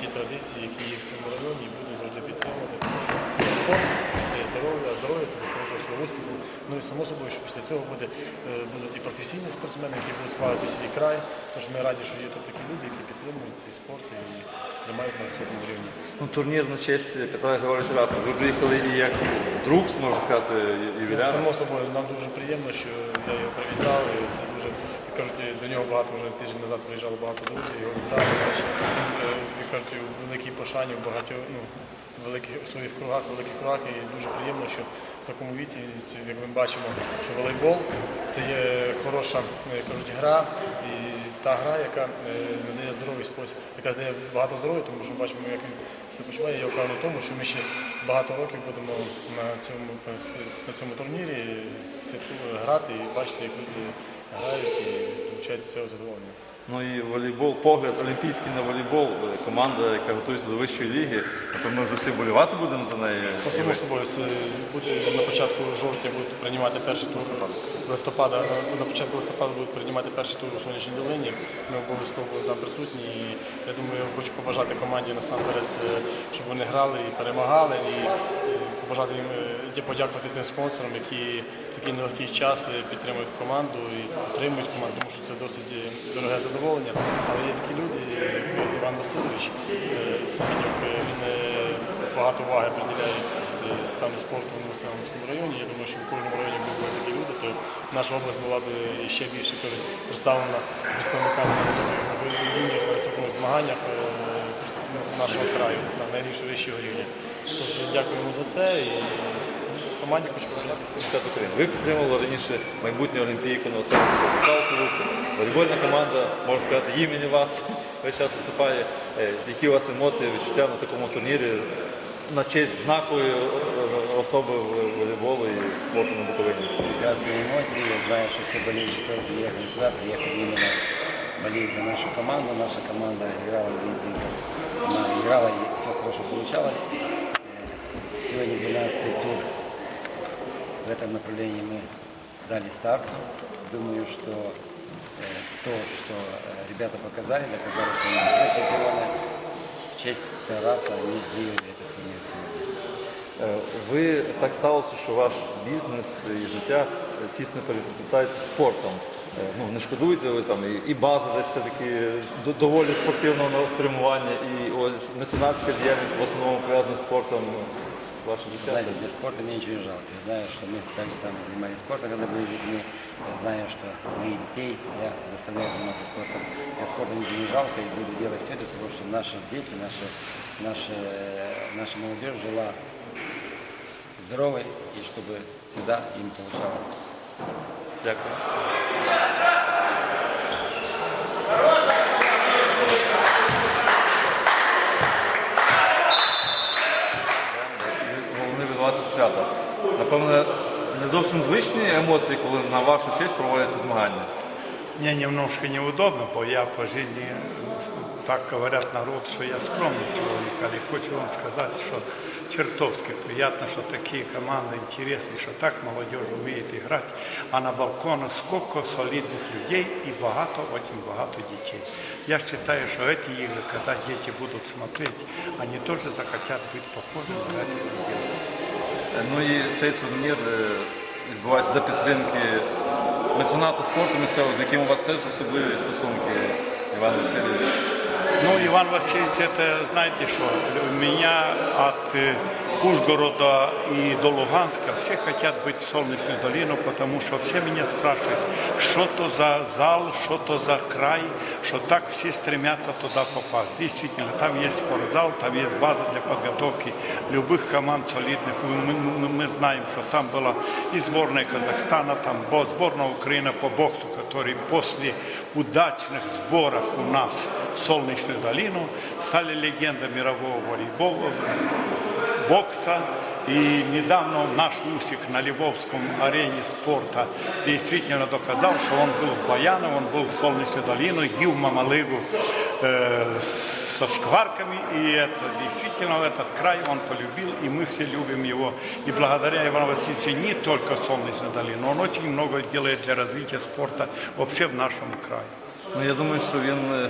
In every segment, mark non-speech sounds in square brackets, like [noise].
ті традиції, які є в цьому районі, і буду завжди підтримувати, тому що спорт це здоров'я, а здоров'я це запорука свого успіху. Ну і само собою, що після цього буде, е, будуть і професійні спортсмени, які будуть славити свій край. Тож ми раді, що є тут такі люди, які підтримують цей спорт і тримають на високому рівні. Ну, турнір на честь Петра Григоровича Раса. Ви приїхали і як друг, можна сказати, ювіляр. Само собою, нам дуже приємно, що я його привітав. І це дуже кажуть, до нього багато вже тиждень назад приїжджало багато друзів, його вітали. Е, кажуть, у великій пошані в багатьох ну, великих у своїх кругах, великих кругах. І дуже приємно, що в такому віці, як ми бачимо, що волейбол це є хороша кажуть, гра. І та гра, яка е, надає здоровий спосіб, яка здає багато здоров'я, тому що бачимо, як він себе почуває. Я впевнений в тому, що ми ще багато років будемо на цьому на цьому турнірі грати і бачити, як люди грають і получають з цього задоволення. Ну і волейбол, погляд олімпійський на волейбол, е, команда, яка готується до вищої ліги. Тобто ми вже всі болівати будемо за неї. Ну, Само собою, на початку жовтня будуть приймати перший тур листопада. е, На початку листопада будуть приймати перший тур у сонячній долині. Ми обов'язково будемо там присутні. І я думаю, хочу побажати команді насамперед, е, щоб вони грали і перемагали. І побажати їм е, і подякувати тим спонсорам, які в такий нелегкий час е, підтримують команду і підтримують команду, тому що це досить е, дороге задоволення. Але є такі люди, як Іван Васильович Семенюк, він багато уваги приділяє саме спорту в Новоселенському районі. Я думаю, що в кожному районі були такі люди, то наша область була б ще більше представлена представниками на високих на високих змаганнях нашого краю на найбільш вищого рівня. Тож дякуємо за це і команді хочу побажати. Чемпіонат України. Ви підтримували раніше майбутню олімпійку Новоселенського Михайлову. Волейбольна команда, можна сказати, імені вас [laughs] весь час виступає. Е, Які у вас емоції, відчуття на такому турнірі на честь знакової е, особи в- волейболу і спорту на Буковині? прекрасные эмоции. Я знаю, что все болельщики которые приехали сюда, приехали именно болеть за нашу команду. Наша команда играла, видите, она играла и все хорошо получалось. Э, Сегодня 12 тур. В этом направлении мы дали старт. Думаю, что э, то, что э, ребята показали, доказали, что они все чемпионы. В честь Тараса они выиграли этот турнир сегодня. Е, Ви так сталося, що ваш бізнес і життя тісно переплітається з спортом. Е, Ну, не шкодуєте ви там і, і база десь все-таки до- доволі спортивного спрямування, і ось меценатська діяльність в основному пов'язана з спортом. Ваше життя. Знаете, для спорта мне ничего не жалко. Я знаю, что мы так же сами занимались спортом, когда были детьми. Я знаю, что моих детей я заставляю заниматься спортом. Для спорта ничего не жалко и буду делать все для того, чтобы наши дети, наши, наши, наша молодежь жила здоровой и чтобы всегда им получалось. Дякую. Напевно, не зовсім звичні емоції, коли на вашу честь проводяться змагання. Мне немножко неудобно, бо я по жизни, так говорят народ, что я скромный человек, але хочу вам сказать, что чертовски приятно, что такие команды интересные, что так молодежь умеет играть, а на балконах сколько солидных людей и богато, очень богато детей. Я считаю, что эти игры, когда дети будут смотреть, они тоже захотят быть похожими на этих людей. Е, Ну і цей турнір е, відбувається за підтримки мецената спорту місцевого, з яким у вас теж особливі стосунки, Іван Васильович. Ну, Иван Васильевич, это знаете что, меня от э, Ужгорода и до Луганска все хотят быть в Солнечную долину, потому что все меня спрашивают, что то за зал, что то за край, что так все стремятся туда попасть. Действительно, там есть спортзал, там есть база для подготовки любых команд солидных. Мы, мы- мы- мы знаем, что там была и сборная Казахстана, там была сборная Украины по боксу, который после удачных сборов у нас в Солнечную долину стали легендой мирового волейбола, бокса. И недавно наш Усик на Львовском арене спорта действительно доказал, что он был в Баяново, он был в Солнечную долину, ел мамалыгу э, со шкварками. И это действительно этот край он полюбил, и мы все любим его. И благодаря Ивану Васильевичу не только Солнечную долину, он очень много делает для развития спорта вообще в нашем крае. Ну я думаю, що він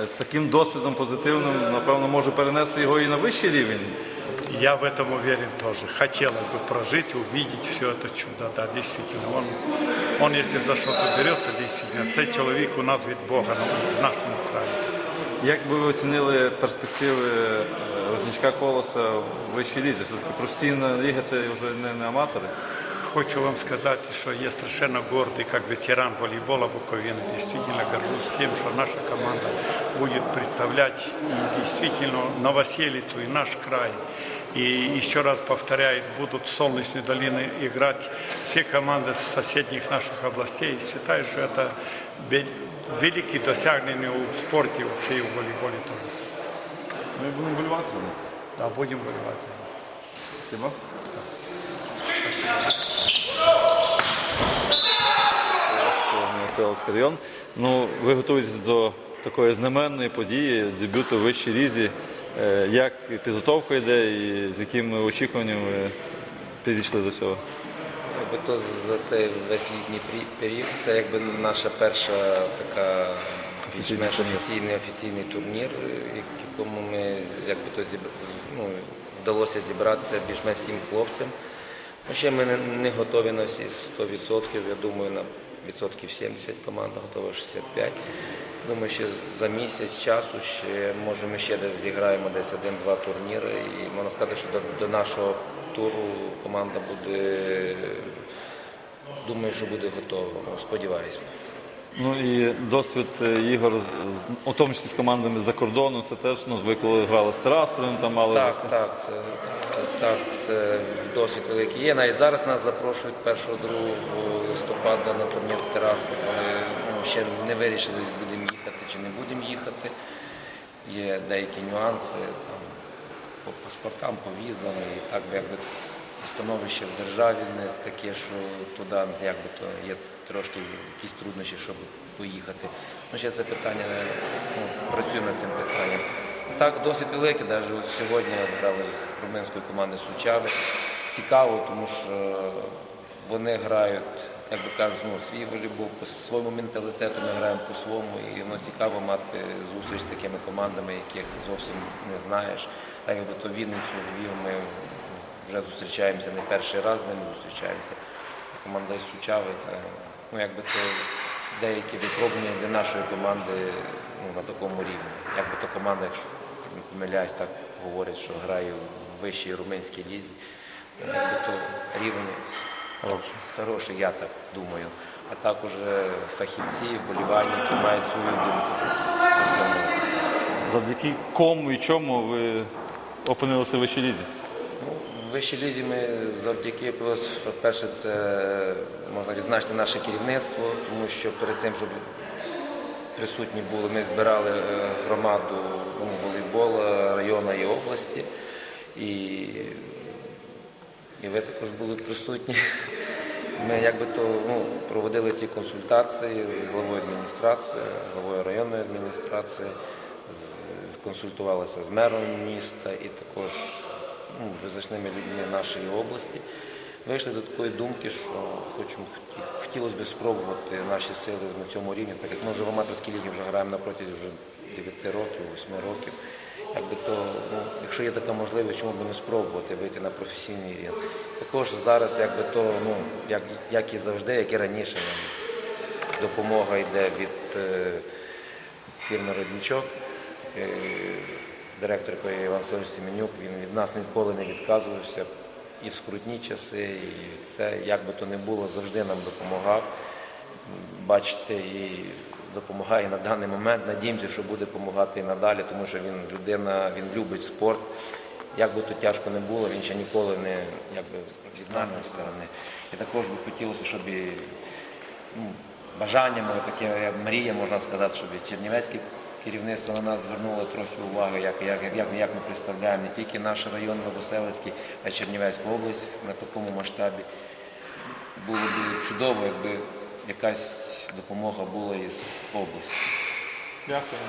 е, е, таким досвідом позитивним, напевно, може перенести його і на вищий рівень. Я в этом уверен тоже. Хотелось бы прожить, увидеть все это чудо, да, действительно. Он, он если за что-то берется, действительно, цей чоловік у нас від Бога ну, в нашому краї. Як би ви оцінили перспективи е, Рудничка Колоса в вищій лізі? Все-таки професійна ліга це вже не, не аматори. Хочу вам сказати, що я страшенно гордий, як ветеран волейбола Буковины. Действительно горжусь тем, что наша команда будет представлять и действительно Новоселицу, и наш край. И еще раз повторяю, будут в Солнечной долине играть все команды с соседних наших областей. Считаю, что это ве- великие досягнения в спорте, вообще и в волейболе тоже. Болювати за них. Да, будем воевать. Спасибо. Новоселовський район. Ну, ви готуєтесь до такої знаменної події, дебюту в вищій лізі. Е, Як підготовка йде і з якими очікуваннями ви підійшли до цього? Якби то за цей весь літній період, це якби наша перша така більш-менш офіційний офіційний турнір, е, якому ми якби то ну, вдалося зібратися більш-менш всім хлопцям. Ну, ще ми не готові на всі 100%, я думаю, на відсотків 70 команда готова 65. Думаю, ще за місяць часу ще може ми ще десь зіграємо десь один-два турніри. І можна сказати, що до, до нашого туру команда буде, думаю, що буде готова. Ну, сподіваюся. Ну і досвід е, ігор, з- у тому числі з командами за кордону, це теж, ну, ви коли грали з Терасполем, там мали. Так, так, це, так, це досвід великий є. Навіть зараз нас запрошують 1-2 листопада на турнір Терасполь, але ну, ще не вирішили, будемо їхати чи не будемо їхати. Є деякі нюанси там, по паспортам, по візам, і так би якби становище в державі не таке, що туди якби то є трошки якісь труднощі, щоб поїхати. Ну, ще це питання, ну, працюємо над цим питанням. Так, досить великий, навіть от сьогодні грали з румунською командою Сучави. Цікаво, тому що вони грають, як би кажуть, ну, свій волейбол, по своєму менталітету ми граємо по-своєму. І ну, цікаво мати зустріч з такими командами, яких зовсім не знаєш. Так якби то Вінницю, Львів ми вже зустрічаємося не перший раз з ними зустрічаємося. Команда із Сучави це ну, якби то деякі випробування для нашої команди ну, на такому рівні. Якби то команда, якщо не помиляюсь, так говорять, що грає в вищій румунській лізі. Якби то рівень хороший. хороший, я так думаю. А також е, фахівці, вболівальники мають свою думку. Завдяки кому і чому ви опинилися в вищій лізі? Вищій лізі ми завдяки, по-перше, це можна відзначити наше керівництво, тому що перед цим, щоб присутні були, ми збирали е, громаду ну, волейболу району і області. І, і ви також були присутні. Ми якби то ну, проводили ці консультації з головою адміністрації, головою районної адміністрації, з- сконсультувалися з мером міста і також ну, визначними людьми нашої області. Вийшли до такої думки, що хочемо, хотілося б спробувати наші сили на цьому рівні, так як ми вже в аматорській лігі вже граємо на протязі вже 9 років, 8 років. Якби то, ну, якщо є така можливість, чому б не спробувати вийти на професійний рівень. Також зараз, якби то, ну, як, як і завжди, як і раніше, допомога йде від е, фірми Роднічок. Е, Директор якої Іван Васильович Семенюк, він від нас ніколи не відказувався і в скрутні часи, і це як би то не було, завжди нам допомагав. Бачите, і допомагає на даний момент. Надіємося, що буде допомагати і надалі, тому що він людина, він любить спорт. Як би то тяжко не було, він ще ніколи не якби професіональної сторони. І також би хотілося, щоб і ну, бажання моє таке, мрія, можна сказати, щоб і Чернівецьке керівництво на нас звернуло трохи уваги, як як, як, як ми представляємо не тільки наш район Новоселицький, а й Чернівецьку область на такому масштабі. Було б чудово, якби якась допомога була із області. Дякую.